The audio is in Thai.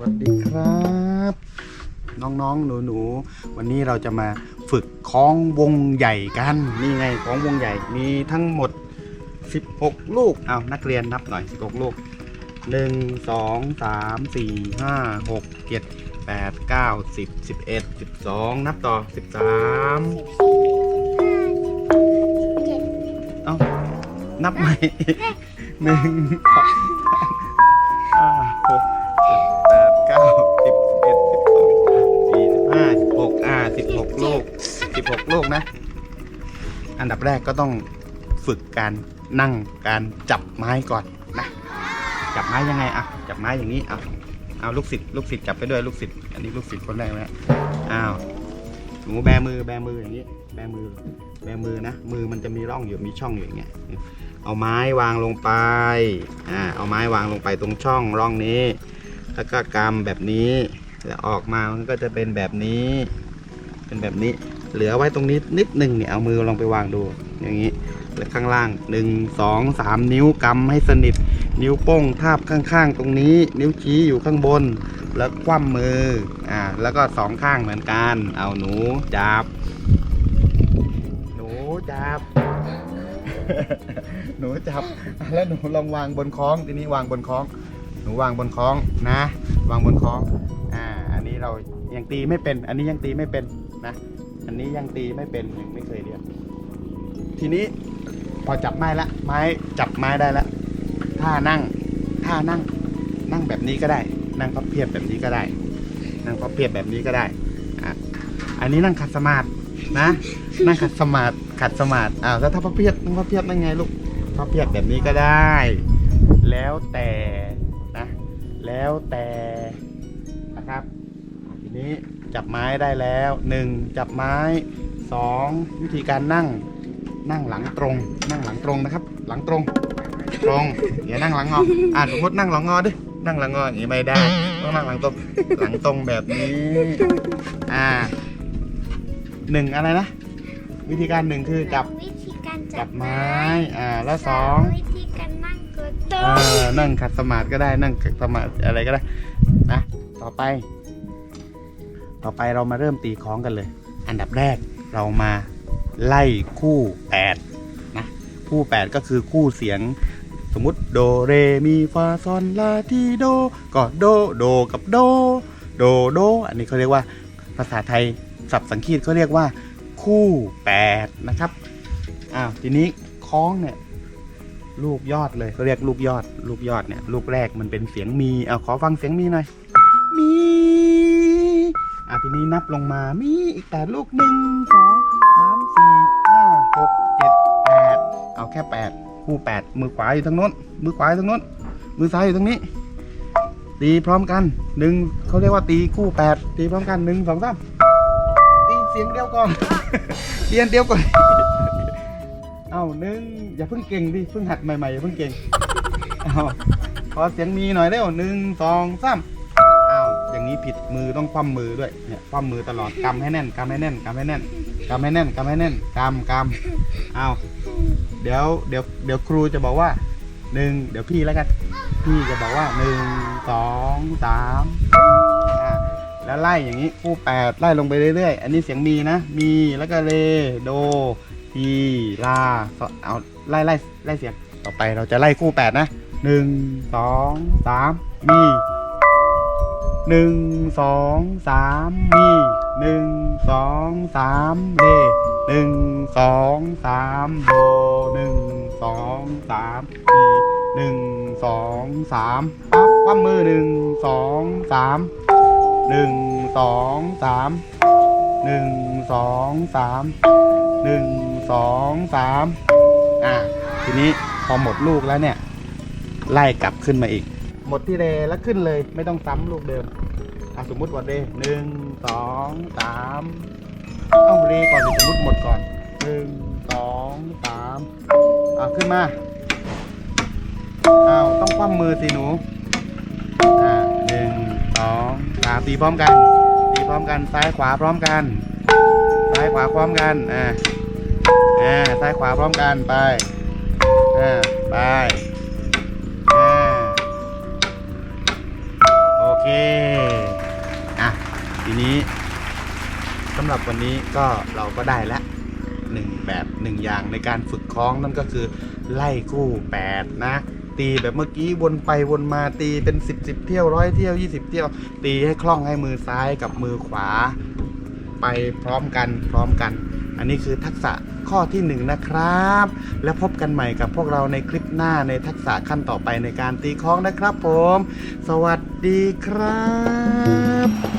วัสดีครับ น้องๆหนูๆวันนี้เราจะมาฝึกคล้องวงใหญ่กันนี่ไงคล้องวงใหญ่มีทั้งหมด 16 ลูกเอานักเรียนนับหน่อย 16 ลูก 1 2 3 4 5 6 7 8 9 10 11 12 นับต่อ 13 เอ้านับใหม่หนึ่ง สิบหกลูกนะ อันดับแรกก็ต้องฝึกการนั่งการจับไม้ก่อนนะ จับไม้ยังไงอะจับไม้อย่างนี้อะเอาลูกศิษย์ลูกศิษย์จับไปด้วยลูกศิษย์อันนี้ลูกศิษย์คนแรกนะอ้าวหนูแบมือแบมืออย่างนี้ แบมือแบมือนะ มือมันจะมีร่องอยู่มีช่องอยู่อย่างเงี้ยเอาไม้วางลงไปอ่าเอาไม้วางลงไปตรงช่องร่องนี้ แล้วก็กำแบบนี้แล้วออกมามันก็จะเป็นแบบนี้ เป็นแบบนี้ เหลือไว้ตรงนี้นิดหนึ่งเนี่ยเอามือลองไปวางดู อย่างนี้แล้วข้างล่างหนึ่งสองสามนิ้วกำให้สนิท นิ้วโป้งทาบข้างๆ ตรงนี้ นิ้วชี้อยู่ข้างบน แล้วคว่ำมืออ่าแล้วก็สองข้างเหมือนกัน เอาหนูจับ หนูจับ หนูจับ แล้วหนูลองวางบนคล้องทีนี้วางบนคล้อง หนูวางบนคล้องนะ วางบนคล้องอ่าอันนี้เรายังตีไม่เป็น อันนี้ยังตีไม่เป็น นะ อันนี้ยังตีไม่เป็นยังไม่เคยเรียน ทีนี้พอจับไม้ละ ไม้จับไม้ได้ละท่านั่งท่านั่ง นั่งแบบนี้ก็ได้ นั่งพับเพียบแบบนี้ก็ได้ นั่งพับเพียบแบบนี้ก็ได้อะอันนี้นั่งขัดสมาธินะ นั่งขัดสมาธิขัดสมาธิอ้าวแล้วถ้าพับเพียบนั่งพับเพียบนั่งไงลูกพับเพียบแบบนี้ก็ได้ แล้วแต่นะ แล้วแต่นะครับทีนี้ จับไม้ได้แล้วหนึ่งจับไม้สองวิธีการนั่งนั่งหลังตรง นั่งหลังตรงนะครับ หลังตรง ตรงอย่านั่งหลังงออ่าสมมตินั่งหลังงอดินั่งหลังงออย่างนี้ไม่ได้ต้องนั่งหลังตรงหลังตรงแบบนี้อ่าหนึ่งอะไรนะ วิธีการหนึ่งคือจับวิธีการจัจับบไม้อ่าแล้วสองวิธีการนั่งตัวโตเออนั่งขัดสมาธิก็ได้นั่งขัดสมาธิอะไรก็ได้นะต่อไป ต่อไปเรามาเริ่มตีคล้องกันเลย อันดับแรกเรามาไล่คู่แปดนะคู่แปดก็คือคู่เสียงสมมุติโดเรมีฟาซอนลาทีโดก็โดโดกับโด โดโด อันนี้เขาเรียกว่าภาษาไทยศัพท์สังคีตเขาเรียกว่าคู่แปดนะครับอ้าวทีนี้คล้องเนี่ยลูกยอดเลยเขาเรียกลูกยอด ลูกยอดเนี่ยลูกแรกมันเป็นเสียงมีเอาขอฟังเสียงมีหน่อย อะทีนี้นับลงมามีอีกแปดลูกหนึ่งสองสามสี่ห้าหกเจ็ดแปดเอาแค่แปดคู่แปดมือขวาอยู่ทางโน้น มือขวาอยู่ทางโน้น มือซ้ายอยู่ตรงนี้ ตีพร้อมกันหนึ่งเขาเรียกว่าตีคู่แปดตีพร้อมกันหนึ่งสองสามตีเสียงเดียวก่อนเรียนเดียวก่อนเอาหนึ่งอย่าเพิ่งเก่งดิเพิ่งหัดใหม่ๆอย่าเพิ่งเก่งเอาขอเสียงมีหน่อยเร็วหนึ่งสองสาม อย่างนี้ผิดมือต้องคว่ำมือด้วยเนี่ยคว่ำมือตลอดกำให้แน่นกำให้แน่นกำให้แน่นกำให้แน่นกำให้แน่นกำกำเอาเดี๋ยวเดี๋ยวเดี๋ยวครูจะบอกว่าหนึ่งเดี๋ยวพี่แล้วกันพี่จะบอกว่าหนึ่งสองสามอ่าแล้วไล่อย่างนี้คู่แปดไล่ลงไปเรื่อยๆ อันนี้เสียงมีนะ มีแล้วก็เรโดทีลาเอาไล่ไล่ไล่เสียงต่อไปเราจะไล่คู่แปดนะหนึ่งสองสามมี หนึ่งสองสามมีหนึ่งสองสามเดหนึ่งสองสามโดหนึ่งสองสามมีหนึ่งสองสามปั๊บคว่ำมือหนึ่งสองสามหนึ่งสองสามหนึ่งสองสามหนึ่งสองสามอ่าทีนี้พอหมดลูกแล้วเนี่ย ไล่กลับขึ้นมาอีก หมดที่เรแล้วขึ้นเลย ไม่ต้องซ้ำลูกเดิมอะสมมุติว่าเรหนึ่งสองสามเอาเรก่อนสมมติหมดก่อนหนึ่งสองสามอะขึ้นมาอ้าวต้องคว่ำมือสิหนูอ่าหนึ่งสองสามตีพร้อมกันตีพร้อมกันซ้ายขวาพร้อมกัน ซ้ายขวาพร้อมกันอ่าอ่าซ้ายขวาพร้อมกันไปอ่าไป อ่าโอเคทีนี้สำหรับวันนี้ก็เราก็ได้ละหนึ่งแบบหนึ่งอย่างในการฝึกคล้องนั่นก็คือ ไล่คู่แปดนะตีแบบเมื่อกี้วนไปวนมาตีเป็นสิบสิบเที่ยวร้อยเที่ยวยี่สิบเที่ยว ตีให้คล่องให้มือซ้ายกับมือขวา ไปพร้อมกันพร้อมกัน อันนี้คือทักษะข้อที่หนึ่งนะครับ แล้วพบกันใหม่กับพวกเราในคลิปหน้าในทักษะขั้นต่อไปในการตีคล้องนะครับผม สวัสดีครับ